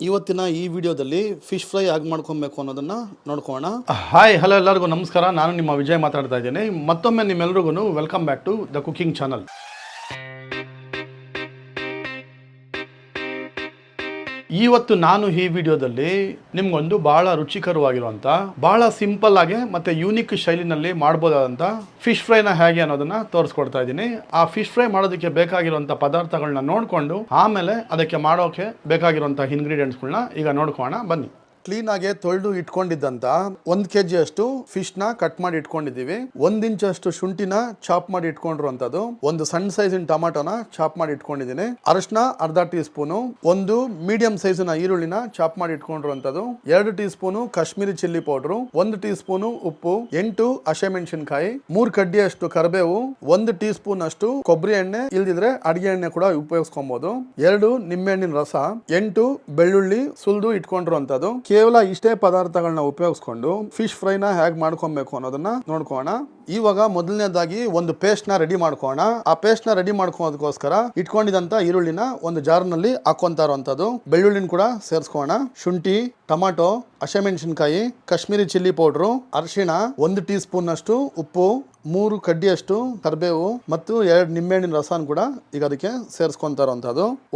ಇವತ್ತಿನ ಈ ವಿಡಿಯೋದಲ್ಲಿ ಫಿಶ್ ಫ್ರೈ ಆಗಿ ಮಾಡ್ಕೊಬೇಕು ಅನ್ನೋದನ್ನ ನೋಡ್ಕೋಣ ಹಾಯ್ ಹಲೋ ಎಲ್ಲರಿಗೂ ನಮಸ್ಕಾರ. ನಾನು ನಿಮ್ಮ ವಿಜಯ್ ಮಾತಾಡ್ತಾ ಇದ್ದೇನೆ. ಮತ್ತೊಮ್ಮೆ ನಿಮ್ಮೆಲ್ರಿಗೂ welcome back to the cooking channel ಇವತ್ತು ನಾನು ಈ ವಿಡಿಯೋದಲ್ಲಿ ನಿಮ್ಗೊಂದು ಬಹಳ ರುಚಿಕರವಾಗಿರುವಂಥ ಬಹಳ ಸಿಂಪಲ್ ಆಗಿ ಮತ್ತು ಯೂನಿಕ್ ಶೈಲಿನಲ್ಲಿ ಮಾಡ್ಬೋದಾದಂಥ ಫಿಶ್ ಫ್ರೈನ ಹೇಗೆ ಅನ್ನೋದನ್ನು ತೋರಿಸ್ಕೊಡ್ತಾ ಇದ್ದೀನಿ. ಆ ಫಿಶ್ ಫ್ರೈ ಮಾಡೋದಕ್ಕೆ ಬೇಕಾಗಿರುವಂಥ ಪದಾರ್ಥಗಳನ್ನ ನೋಡಿಕೊಂಡು ಆಮೇಲೆ ಅದಕ್ಕೆ ಮಾಡೋಕ್ಕೆ ಬೇಕಾಗಿರುವಂಥ ಇಂಗ್ರೀಡಿಯೆಂಟ್ಸ್ಗಳನ್ನ ಈಗ ನೋಡ್ಕೋಣ ಬನ್ನಿ. ಕ್ಲೀನಾಗಿ ತೊಳೆದು ಇಟ್ಕೊಂಡಿದ್ದಂತ ಒಂದ್ ಕೆ ಜಿ ಅಷ್ಟು ಫಿಶ್ನ ಕಟ್ ಮಾಡಿ ಇಟ್ಕೊಂಡಿದ್ದೀವಿ. ಒಂದ್ ಇಂಚ್ ಅಷ್ಟು ಶುಂಠಿನ ಚಾಪ್ ಮಾಡಿ ಇಟ್ಕೊಂಡಿರುವಂತದ್ದು. ಒಂದು ಸಣ್ಣ ಸೈಜಿನ ಟೊಮಾಟೋನ ಚಾಪ್ ಮಾಡಿ ಇಟ್ಕೊಂಡಿದ್ದೀನಿ. ಅರಶಿನ ಅರ್ಧ ಟೀ ಸ್ಪೂನು ಒಂದು ಮೀಡಿಯಂ ಸೈಜಿನ ಈರುಳ್ಳಿನ ಚಾಪ್ ಮಾಡಿ ಇಟ್ಕೊಂಡಿರುವಂತದ್ದು. ಎರಡು teaspoon Kashmiri chilli powder ಒಂದು ಟೀ ಸ್ಪೂನು ಉಪ್ಪು, ಎಂಟು ಹಸಿಮೆಣಸಿನಕಾಯಿ ಮೂರ್ ಕಡ್ಡಿ ಅಷ್ಟು ಕರಿಬೇವು, ಒಂದು ಟೀ ಸ್ಪೂನ್ ಅಷ್ಟು ಕೊಬ್ಬರಿ ಎಣ್ಣೆ, ಇಲ್ದಿದ್ರೆ ಅಡಿಗೆ ಎಣ್ಣೆ ಕೂಡ ಉಪಯೋಗಿಸ್ಕೊಬಹುದು ಎರಡು ನಿಂಬೆಹಣ್ಣಿನ ರಸ, ಎಂಟು ಬೆಳ್ಳುಳ್ಳಿ ಸುಲ್ದು ಇಟ್ಕೊಂಡಿರುವಂತದ್ದು. ಕೇವಲ ಇಷ್ಟೇ ಪದಾರ್ಥಗಳನ್ನ ಉಪಯೋಗಿಸ್ಕೊಂಡು ಫಿಶ್ ಫ್ರೈನ ಹೇಗೆ ಮಾಡ್ಕೊಬೇಕು ಅನ್ನೋದನ್ನ ನೋಡ್ಕೋಣ ಇವಾಗ ಮೊದಲನೇದಾಗಿ ಒಂದು ಪೇಸ್ಟ್ನ ರೆಡಿ ಮಾಡ್ಕೋಣ ಆ ಪೇಸ್ಟ್ನ ರೆಡಿ ಮಾಡ್ಕೋದಕ್ಕೋಸ್ಕರ ಇಟ್ಕೊಂಡಿದಂತ ಈರುಳ್ಳಿನ ಒಂದು ಜಾರ್ನಲ್ಲಿ ಹಾಕೊಂತ ಇರುವಂತದ್ದು. ಬೆಳ್ಳುಳ್ಳಿನ ಕೂಡ ಸೇರಿಸ್ಕೋಣ ಶುಂಠಿ ಟೊಮಾಟೊ, ಹಸಿಮೆಣಸಿನಕಾಯಿ, ಕಾಶ್ಮೀರಿ ಚಿಲ್ಲಿ ಪೌಡ್ರು, ಅರಿಶಿಣ, ಒಂದು ಟೀ ಸ್ಪೂನ್ ಅಷ್ಟು ಉಪ್ಪು, ಮೂರು ಕಡ್ಡಿಯಷ್ಟು ಕರಿಬೇವು ಮತ್ತು ಎರಡು ನಿಂಬೆಹಣ್ಣಿನ ರಸನ ಕೂಡ ಈಗ ಅದಕ್ಕೆ ಸೇರಿಸ್ಕೊಂತ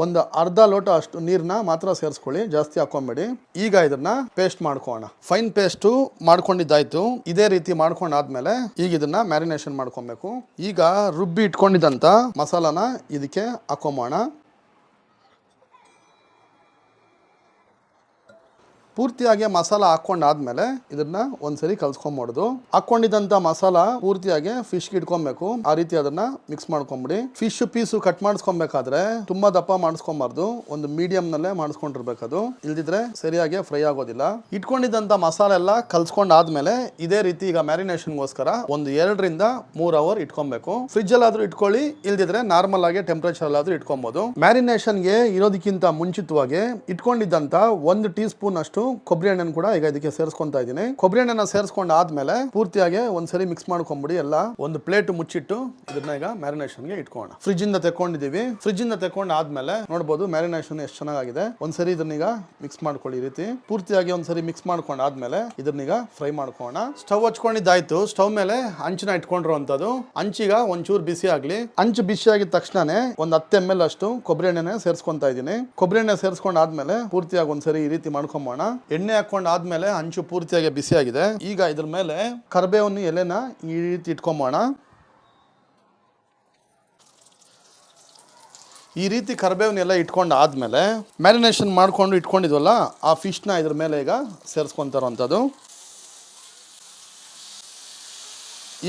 ಒಂದು ಅರ್ಧ ಲೋಟ ಅಷ್ಟು ನೀರನ್ನ ಮಾತ್ರ ಸೇರಿಸ್ಕೊಳ್ಳಿ, ಜಾಸ್ತಿ ಹಾಕೊಂಬೇಡಿ ಈಗ ಇದನ್ನ ಪೇಸ್ಟ್ ಮಾಡ್ಕೋಣ ಫೈನ್ ಪೇಸ್ಟು ಮಾಡ್ಕೊಂಡಿದ್ದಾಯ್ತು. ಇದೇ ರೀತಿ ಮಾಡ್ಕೊಂಡಾದ್ಮೇಲೆ ಈಗ ಇದನ್ನ ಮ್ಯಾರಿನೇಷನ್ ಮಾಡ್ಕೊಬೇಕು. ಈಗ ರುಬ್ಬಿ ಇಟ್ಕೊಂಡಿದ್ದಂತ ಮಸಾಲಾನ ಇದಕ್ಕೆ ಹಾಕೊಂಬೋಣ ಪೂರ್ತಿಯಾಗಿ ಮಸಾಲ ಹಾಕೊಂಡಾದ್ಮೇಲೆ ಇದನ್ನ ಒಂದ್ಸರಿ ಕಲ್ಸ್ಕೊಂಬಿಡುದು ಹಾಕೊಂಡಿದ್ದಂತ ಮಸಾಲ ಪೂರ್ತಿಯಾಗಿ ಫಿಶ್ ಇಟ್ಕೊಬೇಕು. ಆ ರೀತಿ ಅದನ್ನ ಮಿಕ್ಸ್ ಮಾಡ್ಕೊಂಬಿಡಿ. ಫಿಶ್ ಪೀಸು ಕಟ್ ಮಾಡಿಸ್ಕೊಬೇಕಾದ್ರೆ ತುಂಬಾ ದಪ್ಪ ಮಾಡಿಸ್ಕೊಬಾರ್ದು. ಒಂದು ಮೀಡಿಯಂ ನಲ್ಲೇ ಮಾಡಿಸ್ಕೊಂಡಿರ್ಬೇಕದು. ಇಲ್ದಿದ್ರೆ ಸರಿಯಾಗಿ ಫ್ರೈ ಆಗೋದಿಲ್ಲ. ಇಟ್ಕೊಂಡಿದ್ದಂತ ಮಸಾಲೆ ಎಲ್ಲ ಕಲ್ಸ್ಕೊಂಡಾದ್ಮೇಲೆ ಇದೇ ರೀತಿ ಈಗ ಮ್ಯಾರಿನೇಷನ್ಗೋಸ್ಕರ ಒಂದು ಎರಡರಿಂದ ಮೂರ್ ಅವರ್ ಇಟ್ಕೊಬೇಕು. ಫ್ರಿಜ್ ಅಲ್ಲಾದ್ರೂ ಇಟ್ಕೊಳ್ಳಿ. ಇಲ್ದಿದ್ರೆ ನಾರ್ಮಲ್ ಆಗಿ ಟೆಂಪರೇಚರ್ ಅಲ್ಲಾದ್ರೂ ಇಟ್ಕೊಬಹುದು ಮ್ಯಾರಿನೇಷನ್ಗೆ ಇರೋದಕ್ಕಿಂತ ಮುಂಚಿತವಾಗಿ ಇಟ್ಕೊಂಡಿದ್ದಂತ ಒಂದು ಟೀ ಸ್ಪೂನ್ ಅಷ್ಟು ಕೊಬ್ಬರಿ ಎಣ್ಣೆನ ಕೂಡ ಈಗ ಇದಕ್ಕೆ ಸೇರಿಸ್ಕೊಂತಾ ಇದ್ದೀನಿ. ಕೊಬ್ಬರಿ ಎಣ್ಣೆನ ಸೇರಿಸ್ಕೊಂಡ್ ಆದ್ಮೇಲೆ ಪೂರ್ತಿಯಾಗಿ ಒಂದ್ಸರಿ ಮಿಕ್ಸ್ ಮಾಡ್ಕೊಂಬಿಡಿ, ಎಲ್ಲ ಒಂದು ಪ್ಲೇಟ್ ಮುಚ್ಚಿಟ್ಟು ಇದನ್ನ ಈಗ ಮ್ಯಾರಿನೇಷನ್ಗೆ ಇಟ್ಕೋಣ ಫ್ರಿಜ್ ಇಂದ ತಕೊಂಡಿದೀವಿ ಫ್ರಿಜ್ ಇಂದ ತಕೊಂಡ್ ಆದ್ಮೇಲೆ ನೋಡಬಹುದು ಮ್ಯಾರಿನೇಷನ್ ಎಷ್ಟು ಚೆನ್ನಾಗಿದೆ ಒಂದ್ಸರಿ ಇದನ್ನೀಗ ಮಿಕ್ಸ್ ಮಾಡ್ಕೊಳ್ಳಿ ರೀತಿ. ಪೂರ್ತಿಯಾಗಿ ಒಂದ್ಸರಿ ಮಿಕ್ಸ್ ಮಾಡ್ಕೊಂಡು ಆದ್ಮೇಲೆ ಇದನ್ನೀಗ ಫ್ರೈ ಮಾಡ್ಕೋಣ ಸ್ಟವ್ ಹಚ್ಕೊಂಡಿದ್ದಾಯ್ತು. ಸ್ಟವ್ ಮೇಲೆ ಹಂಚಿನ ಇಟ್ಕೊಂಡಿರುವಂತದ್ದು ಹಂಚಿಗ ಒಂಚೂರು ಬಿಸಿ ಆಗ್ಲಿ. ಅಂಚು ಬಿಸಿ ಆಗಿದ ತಕ್ಷಣನೇ ಒಂದ್ ಹತ್ತು ಎಂ ಎಲ್ ಅಷ್ಟು ಕೊಬ್ಬರಿ ಎಣ್ಣೆನೆ ಸೇರಿಸ್ಕೊಂತ ಇದ್ದೀನಿ. ಕೊಬ್ಬರಿ ಎಣ್ಣೆ ಸೇರಿಸ್ಕೊಂಡ್ ಆದ್ಮೇಲೆ ಪೂರ್ತಿಯಾಗಿ ಒಂದ್ಸರಿ ಈ ರೀತಿ ಮಾಡ್ಕೊಂಬೋಣ. ಎಣ್ಣೆ ಹಾಕೊಂಡ್ ಆದ್ಮೇಲೆ ಹಂಚು ಪೂರ್ತಿಯಾಗಿ ಬಿಸಿ ಆಗಿದೆ. ಈಗ ಇದ್ರ ಮೇಲೆ ಕರ್ಬೇವನ್ನು ಎಲೆನ ಈ ರೀತಿ ಇಟ್ಕೊಂಬೋಣ. ಈ ರೀತಿ ಕರ್ಬೇವನ್ನೆಲ್ಲ ಇಟ್ಕೊಂಡು ಆದಮೇಲೆ ಮ್ಯಾರಿನೇಷನ್ ಮಾಡ್ಕೊಂಡು ಇಟ್ಕೊಂಡಿದ್ವಲ್ಲ, ಆ ಫಿಶ್ನ ಇದ್ರ ಮೇಲೆ ಈಗ ಸೇರಿಸ್ಕೊಂತಾರಂಥದ್ದು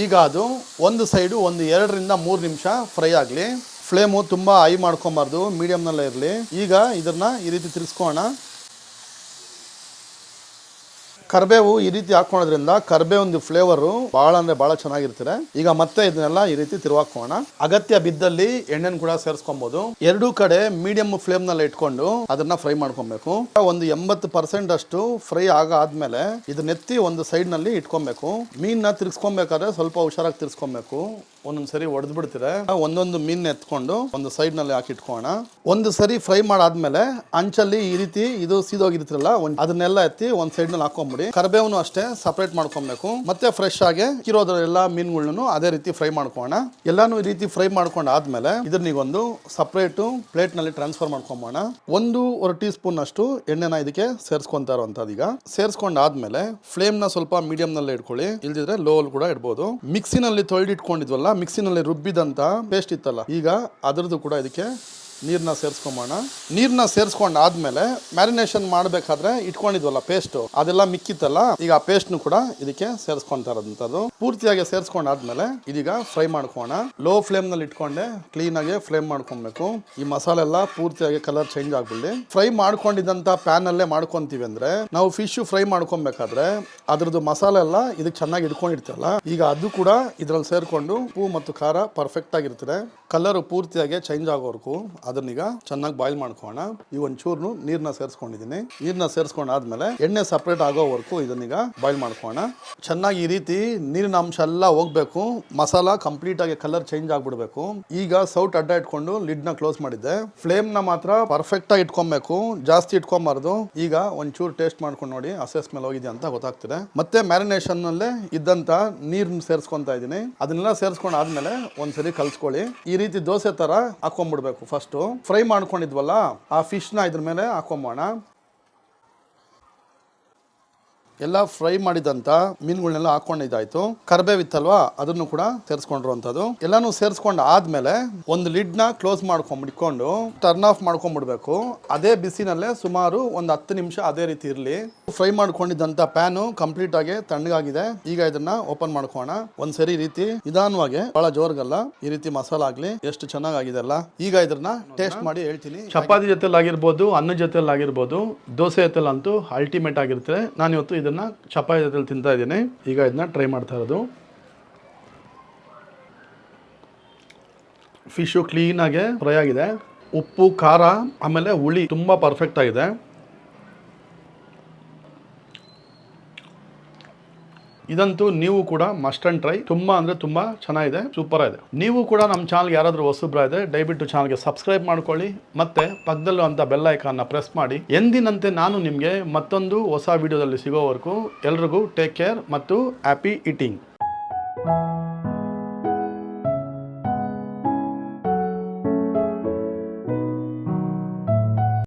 ಈಗ ಅದು ಒಂದು ಸೈಡು ಒಂದು ಎರಡರಿಂದ ಮೂರು ನಿಮಿಷ ಫ್ರೈ ಆಗಲಿ. ಫ್ಲೇಮು ತುಂಬ ಹೈ ಮಾಡ್ಕೊಬಾರ್ದು ಮೀಡಿಯಮ್ನಲ್ಲೇ ಇರಲಿ. ಈಗ ಇದನ್ನ ಈ ರೀತಿ ತಿರ್ಸ್ಕೋಣ ಕರ್ಬೇವು ಈ ರೀತಿ ಹಾಕೋಣದ್ರಿಂದ ಕರ್ಬೇವಿಂದು ಫ್ಲೇವರು ಬಹಳ ಅಂದ್ರೆ ಭಾಳ ಚೆನ್ನಾಗಿರ್ತದೆ. ಈಗ ಮತ್ತೆ ಇದನ್ನೆಲ್ಲ ಈ ರೀತಿ ತಿರುವಾಕೋಣ ಅಗತ್ಯ ಬಿದ್ದಲ್ಲಿ ಎಣ್ಣೆನ ಕೂಡ ಸೇರಿಸ್ಕೊಬಹುದು ಎರಡೂ ಕಡೆ ಮೀಡಿಯಂ ಫ್ಲೇಮ್ನಲ್ಲಿ ಇಟ್ಕೊಂಡು ಅದನ್ನ ಫ್ರೈ ಮಾಡ್ಕೊಬೇಕು. ಒಂದು ಎಂಬತ್ತು ಪರ್ಸೆಂಟ್ ಅಷ್ಟು ಫ್ರೈ ಆಗ ಆದ್ಮೇಲೆ ಇದನ್ನೆತ್ತಿ ಒಂದು ಸೈಡ್ನಲ್ಲಿ ಇಟ್ಕೊಬೇಕು. ಮೀನ್ನ ತಿರ್ಸ್ಕೊಬೇಕಾದ್ರೆ ಸ್ವಲ್ಪ ಹುಷಾರಾಗಿ ತಿರ್ಸ್ಕೊಬೇಕು ಒಂದೊಂದ್ಸರಿ ಒಡೆದು ಬಿಡ್ತೀರ? ಒಂದೊಂದು ಮೀನ್ ಎತ್ಕೊಂಡು ಒಂದು ಸೈಡ್ನಲ್ಲಿ ಹಾಕಿ ಇಟ್ಕೋಣ ಒಂದು ಸರಿ ಫ್ರೈ ಮಾಡಾದ್ಮೇಲೆ ಅಂಚಲ್ಲಿ ಈ ರೀತಿ ಇದು ಸೀದೋಗಿರ್ತಿರಲ್ಲ ಅದನ್ನೆಲ್ಲ ಎತ್ತಿ ಒಂದ್ ಸೈಡ್ನಲ್ಲಿ ಹಾಕೊಂಬಿಡಿ. ಕರ್ಬೇವನು ಅಷ್ಟೇ ಸಪ್ರೇಟ್ ಮಾಡ್ಕೊಬೇಕು. ಮತ್ತೆ ಫ್ರೆಶ್ ಆಗಿ ಇರೋದ್ರ ಎಲ್ಲಾ ಮೀನುಗಳನ್ನು ಅದೇ ರೀತಿ ಫ್ರೈ ಮಾಡ್ಕೋಣ ಎಲ್ಲಾನು ಈ ರೀತಿ ಫ್ರೈ ಮಾಡ್ಕೊಂಡು ಆದ್ಮೇಲೆ ಇದನ್ನೀಗೊಂದು ಸಪರೇಟ್ ಪ್ಲೇಟ್ನಲ್ಲಿ ಟ್ರಾನ್ಸ್ಫರ್ ಮಾಡ್ಕೊಂಬೋಣ ಒಂದು ಟೀ ಸ್ಪೂನ್ ಅಷ್ಟು ಎಣ್ಣೆನ ಇದಕ್ಕೆ ಸೇರಿಸ್ಕೊಂತಾ ಇರುವಂತದೀಗ ಈಗ. ಸೇರಿಸ್ಕೊಂಡ್ ಆದ್ಮೇಲೆ ಫ್ಲೇಮ್ನ ಸ್ವಲ್ಪ ಮೀಡಿಯಂ ನಲ್ಲಿ ಇಟ್ಕೊಳ್ಳಿ. ಇಲ್ದಿದ್ರೆ ಲೋ ಅಲ್ಲಿ ಕೂಡ ಇಡ್ಬೋದು. ಮಿಕ್ಸಿನಲ್ಲಿ ತೊಳೆದಿಟ್ಕೊಂಡಿದ್ವಲ್ಲ ಮಿಕ್ಸಿನಲ್ಲಿ ರುಬ್ಬಿದಂತ ಪೇಸ್ಟ್ ಇತ್ತಲ್ಲ ಈಗ ಅದರದ್ದು ಕೂಡ ಇದಕ್ಕೆ ನೀರನ್ನ ಸೇರಿಸ್ಕೊಂಬೋಣ ನೀರನ್ನ ಸೇರಿಸ್ಕೊಂಡ ಆದ್ಮೇಲೆ ಮ್ಯಾರಿನೇಷನ್ ಮಾಡಬೇಕಾದ್ರೆ ಇಟ್ಕೊಂಡಿದ್ವಲ್ಲ ಪೇಸ್ಟ್ ಅದೆಲ್ಲ ಮಿಕ್ಕಿತ್ತಲ್ಲ, ಈಗ ಆ ಪೇಸ್ಟ್ನು ಕೂಡ ಇದಕ್ಕೆ ಸೇರಿಸ್ಕೊಂತಾ ಇರೋದಂಥದ್ದು. ಪೂರ್ತಿಯಾಗಿ ಸೇರಿಸ್ಕೊಂಡಾದ್ಮೇಲೆ ಇದೀಗ ಫ್ರೈ ಮಾಡ್ಕೋಣ ಲೋ ಫ್ಲೇಮ್ನಲ್ಲಿ ಇಟ್ಕೊಂಡೆ ಕ್ಲೀನ್ ಆಗಿ ಫ್ಲೇಮ್ ಮಾಡ್ಕೊಬೇಕು. ಈ ಮಸಾಲೆ ಎಲ್ಲ ಪೂರ್ತಿಯಾಗಿ ಕಲರ್ ಚೇಂಜ್ ಆಗ್ಬಿಡ್ಲಿ. ಫ್ರೈ ಮಾಡ್ಕೊಂಡಿದ್ದಂತ ಪ್ಯಾನ್ ಅಲ್ಲೇ ಮಾಡ್ಕೊಂತೀವಿ ಅಂದ್ರೆ, ನಾವು ಫಿಶ್ ಫ್ರೈ ಮಾಡ್ಕೊಬೇಕಾದ್ರೆ ಅದ್ರದ್ದು ಮಸಾಲೆ ಎಲ್ಲ ಇದಕ್ಕೆ ಚೆನ್ನಾಗಿ ಇಟ್ಕೊಂಡಿರ್ತಲ್ಲ ಈಗ ಅದು ಕೂಡ ಇದರಲ್ಲಿ ಸೇರ್ಕೊಂಡು ಉಪ್ಪು ಮತ್ತು ಖಾರ ಪರ್ಫೆಕ್ಟ್ ಆಗಿರ್ತದೆ. ಕಲರ್ ಪೂರ್ತಿಯಾಗಿ ಚೇಂಜ್ ಆಗೋವರೆಗೂ ಅದನ್ನೀಗ ಚೆನ್ನಾಗಿ ಬಾಯ್ಲ್ ಮಾಡ್ಕೋಣ ಈ ಒಂಚೂರು ನೀರನ್ನ ಸೇರಿಸ್ಕೊಂಡಿದ್ದೀನಿ. ನೀರನ್ನ ಸೇರಿಸ್ಕೊಂಡಾದ್ಮೇಲೆ ಎಣ್ಣೆ ಸಪ್ರೇಟ್ ಆಗೋವರೆಗೂ ಇದನ್ನೀಗ ಬಾಯ್ಲ್ ಮಾಡ್ಕೋಣ ಚೆನ್ನಾಗಿ ಈ ರೀತಿ ನೀರಿನ ಅಂಶ ಎಲ್ಲ ಹೋಗ್ಬೇಕು. ಮಸಾಲ ಕಂಪ್ಲೀಟ್ ಆಗಿ ಕಲರ್ ಚೇಂಜ್ ಆಗ್ಬಿಡ್ಬೇಕು. ಈಗ ಸೌಟ್ ಅಡ್ಡ ಇಟ್ಕೊಂಡು ಲಿಡ್ನ ಕ್ಲೋಸ್ ಮಾಡಿದ್ದೆ. ಫ್ಲೇಮ್ನ ಮಾತ್ರ ಪರ್ಫೆಕ್ಟ್ ಆಗಿ ಇಟ್ಕೊಬೇಕು. ಜಾಸ್ತಿ ಇಟ್ಕೊಬಾರ್ದು. ಈಗ ಒಂಚೂರು ಟೇಸ್ಟ್ ಮಾಡ್ಕೊಂಡು ನೋಡಿ ಅಸೆಸ್ ಮೇಲೆ ಹೋಗಿದೆ ಅಂತ ಗೊತ್ತಾಗ್ತಿದೆ. ಮತ್ತೆ ಮ್ಯಾರಿನೇಷನ್ ನಲ್ಲೇ ಇದ್ದಂತ ನೀರ್ನ ಸೇರಿಸ್ಕೊಂತ ಇದ್ದೀನಿ. ಅದನ್ನೆಲ್ಲ ಸೇರಿಸ್ಕೊಂಡ್ ಆದ್ಮೇಲೆ ಒಂದ್ಸರಿ ಕಲ್ಸ್ಕೊಳ್ಳಿ. ಈ ರೀತಿ ದೋಸೆ ತರ ಹಾಕೊಂಡ್ಬಿಡ್ಬೇಕು ಫಸ್ಟ್ ಫ್ರೈ ಮಾಡ್ಕೊಂಡಿದ್ವಲ್ಲ ಆ ಫಿಶ್ನ ಇದ್ರ ಮೇಲೆ ಹಾಕೊಂಬೋಣ ಎಲ್ಲ ಫ್ರೈ ಮಾಡಿದಂತ ಮೀನುಗಳನ್ನೆಲ್ಲ ಹಾಕೊಂಡಿದ್ದಾಯ್ತು ಕರ್ಬೇವಿತ್ತಲ್ವಾ ಅದನ್ನು ಕೂಡ ಸೇರಿಸ್ಕೊಂಡಿರುವಂಥದ್ದು. ಎಲ್ಲಾನು ಸೇರಿಸ್ಕೊಂಡು ಆದ್ಮೇಲೆ ಒಂದು ಲಿಡ್ನ ಕ್ಲೋಸ್ ಮಾಡ್ಕೊಂಡ್ಬಿಟ್ಕೊಂಡು ಟರ್ನ್ ಆಫ್ ಮಾಡ್ಕೊಂಡ್ಬಿಡ್ಬೇಕು ಅದೇ ಬಿಸಿನಲ್ಲೇ ಸುಮಾರು ಒಂದು ಹತ್ತು ನಿಮಿಷ ಅದೇ ರೀತಿ ಇರಲಿ. ಫ್ರೈ ಮಾಡ್ಕೊಂಡಿದ್ದಂತ ಪ್ಯಾನು ಕಂಪ್ಲೀಟ್ ಆಗಿ ತಣ್ಣಗಾಗಿದೆ. ಈಗ ಇದನ್ನ ಓಪನ್ ಮಾಡ್ಕೋಣ ಒಂದ್ಸರಿ ಸರಿ ರೀತಿ. ನಿಧಾನವಾಗಿ. ಬಹಳ ಜೋರ್ಗಲ್ಲ. ಈ ರೀತಿ ಮಸಾಲ ಆಗ್ಲಿ. ಎಷ್ಟು ಚೆನ್ನಾಗಾಗಿದೆ ಅಲ್ಲ. ಈಗ ಇದನ್ನ ಟೇಸ್ಟ್ ಮಾಡಿ ಹೇಳ್ತೀನಿ. ಚಪಾತಿ ಜೊತೆಲಿ ಆಗಿರ್ಬೋದು ಅನ್ನ ಜೊತೆಲಿ ಆಗಿರ್ಬೋದು ದೋಸೆ ಜೊತೆಲಂತೂ ಅಲ್ಟಿಮೇಟ್ ಆಗಿರುತ್ತೆ. ನಾನು ಇವತ್ತು ಇದನ್ನ ಚಪಾತಿ ಜೊತೆಲಿ ತಿಂತಾ ಇದ್ದೀನಿ. ಈಗ ಇದನ್ನ ಟ್ರೈ ಮಾಡ್ತಾ ಇರೋದು. ಫಿಶು ಕ್ಲೀನಾಗೆ ಫ್ರೈ ಆಗಿದೆ. ಉಪ್ಪು, ಖಾರ, ಆಮೇಲೆ ಹುಳಿ ತುಂಬ ಪರ್ಫೆಕ್ಟ್ ಆಗಿದೆ. ಇದಂತೂ ನೀವು ಕೂಡ ಮಸ್ಟ್ ಅಂಡ್ ಟ್ರೈ ತುಂಬಾ ಅಂದ್ರೆ ತುಂಬಾ ಚೆನ್ನಾಗಿದೆ ಸೂಪರ್ ಇದೆ ನೀವು ಕೂಡ ನಮ್ಮ ಚಾನಲ್ಗೆ ಯಾರಾದರೂ ಹೊಸಬ್ರ ಇದೆ ದಯವಿಟ್ಟು ಚಾನಲ್ಗೆ ಸಬ್ಸ್ಕ್ರೈಬ್ ಮಾಡ್ಕೊಳ್ಳಿ. ಮತ್ತೆ ಪಕ್ಕದಲ್ಲೂ ಅಂತ ಬೆಲ್ ಐಕಾನ್ನ ಪ್ರೆಸ್ ಮಾಡಿ. ಎಂದಿನಂತೆ ನಾನು ನಿಮಗೆ ಮತ್ತೊಂದು ಹೊಸ ವಿಡಿಯೋದಲ್ಲಿ ಸಿಗೋವರೆಗೂ ಎಲ್ರಿಗೂ ಟೇಕ್ ಕೇರ್ ಮತ್ತು ಹ್ಯಾಪಿ ಈಟಿಂಗ್